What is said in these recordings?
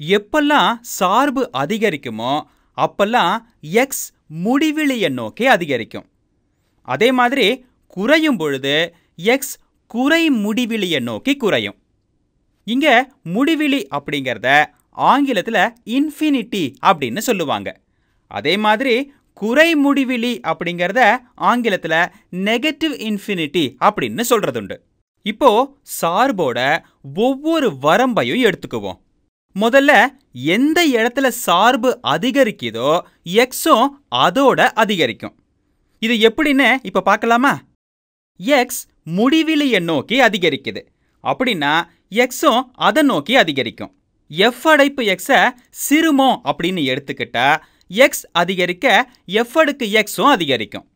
எப்பெல்லாம் சார்பு அதிகரிக்குமோ அப்பெல்லாம் எக்ஸ் முடிவிலியை நோக்கி அதிகரிக்கும். அதே மாதிரி குறையும் பொழுது எக்ஸ் குறை முடிவிலியை நோக்கி குறையும். இங்கே முடிவிலி அப்படிங்கிறத ஆங்கிலத்தில் இன்ஃபினிட்டி அப்படின்னு சொல்லுவாங்க. அதே மாதிரி குறை முடிவிலி அப்படிங்கிறத ஆங்கிலத்தில் நெகட்டிவ் இன்ஃபினிட்டி அப்படின்னு சொல்றதுண்டு. இப்போ சார்போட ஒவ்வொரு வரம்பையும் எடுத்துக்குவோம். முதல்ல எந்த இடத்துல சார்பு அதிகரிக்குதோ எக்ஸும் அதோட அதிகரிக்கும். இது எப்படின்னு இப்ப பார்க்கலாமா? எக்ஸ் முடிவிலியை நோக்கி அதிகரிக்குது. அப்படின்னா எக்ஸும் அதை நோக்கி அதிகரிக்கும். எஃப் அடைப்பு எக்ஸை சிறுமோ அப்படின்னு எடுத்துக்கிட்டா எக்ஸ் அதிகரிக்க எஃப் அடுக்கு எக்ஸும் அதிகரிக்கும்.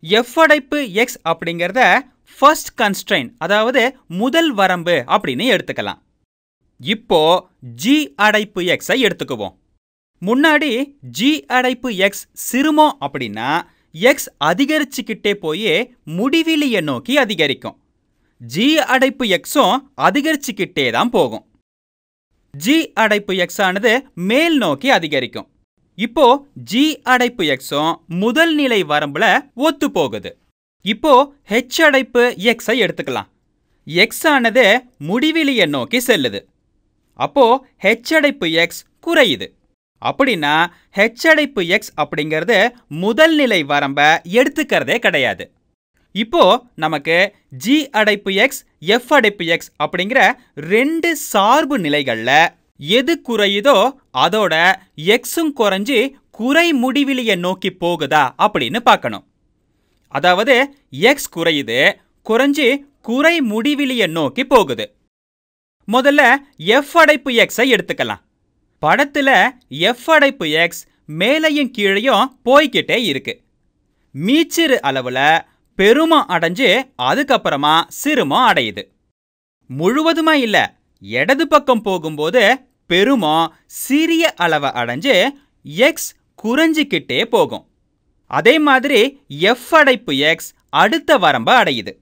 எஃப் அடைப்பு எக்ஸ் அப்படிங்கிறத ஃபர்ஸ்ட் கன்ஸ்ட்ரெயின் அதாவது முதல் வரம்பு அப்படின்னு எடுத்துக்கலாம். இப்போ ஜி அடைப்பு எக்ஸை எடுத்துக்குவோம். முன்னாடி ஜி அடைப்பு எக்ஸ் சிறுமோ அப்படின்னா எக்ஸ் அதிகரிச்சுக்கிட்டே போய் முடிவிலியை நோக்கி அதிகரிக்கும். ஜி அடைப்பு எக்ஸும் அதிகரிச்சுக்கிட்டே தான் போகும். ஜி அடைப்பு எக்ஸ் ஆனது மேல் நோக்கி அதிகரிக்கும். இப்போ ஜி அடைப்பு எக்ஸும் முதல் நிலை வரம்புல ஒத்து போகுது. இப்போ ஹெச் அடைப்பு எக்ஸை எடுத்துக்கலாம். எக்ஸ் ஆனது முடிவிலியை நோக்கி செல்லுது. அப்போ ஹெச் அடைப்பு எக்ஸ் குறையுது. அப்படின்னா ஹெச் அடைப்பு எக்ஸ் அப்படிங்கிறது முதல் நிலை வரம்பை எடுத்துக்கிறதே கிடையாது. இப்போ நமக்கு ஜி அடைப்பு எக்ஸ் எஃப் அடைப்பு எக்ஸ் அப்படிங்கிற ரெண்டு சார்பு நிலைகளில் எது குறையுதோ அதோட எக்ஸும் குறைஞ்சி குறை முடிவிலியை நோக்கி போகுதா அப்படின்னு பார்க்கணும். அதாவது எக்ஸ் குறையுது குறைஞ்சி குறை முடிவிலியை நோக்கி போகுது. முதல்ல எஃப் அடைப்பு எக்ஸை எடுத்துக்கலாம். படத்துல எஃப் அடைப்பு எக்ஸ் மேலையும் கீழையும் போய்கிட்டே இருக்கு. மீச்சிறு அளவுல பெருமம் அடைஞ்சு அதுக்கப்புறமா சிறுமம் அடையுது. முழுவதுமா இல்ல இடது பக்கம் போகும்போது பெருமம் சிறிய அளவை அடைஞ்சு எக்ஸ் குறைஞ்சிக்கிட்டே போகும். அதே மாதிரி எஃப் அடைப்பு எக்ஸ் அடுத்த வரம்பை அடையுது.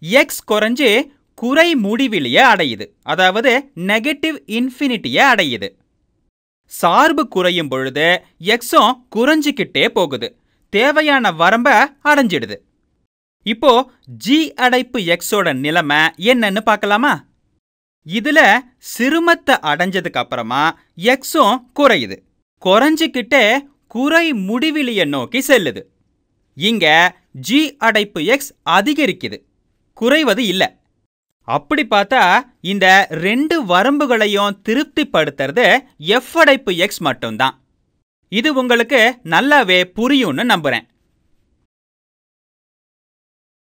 எக்ஸ் குறைஞ்சு குறை முடிவிலியை அடையுது. அதாவது நெகட்டிவ் இன்ஃபினிட்டியை அடையுது. சார்பு குறையும் பொழுது எக்ஸும் குறைஞ்சிக்கிட்டே போகுது. தேவையான வரம்பை அடைஞ்சிடுது. இப்போ ஜி அடைப்பு எக்ஸோட நிலைமை என்னன்னு பார்க்கலாமா? இதுல சிறுமத்தை அடைஞ்சதுக்கு அப்புறமா எக்ஸும் குறையுது. குறைஞ்சிக்கிட்டே குறை முடிவிலியை நோக்கி செல்லுது. இங்க ஜி அடைப்பு எக்ஸ் அதிகரிக்குது. குறைவது இல்லை. அப்படி பார்த்தா இந்த ரெண்டு வரம்புகளையும் திருப்திப்படுத்துறது எஃப் அடைப்பு எக்ஸ் மட்டும்தான். இது உங்களுக்கு நல்லாவே புரியும்னு நம்புறேன்.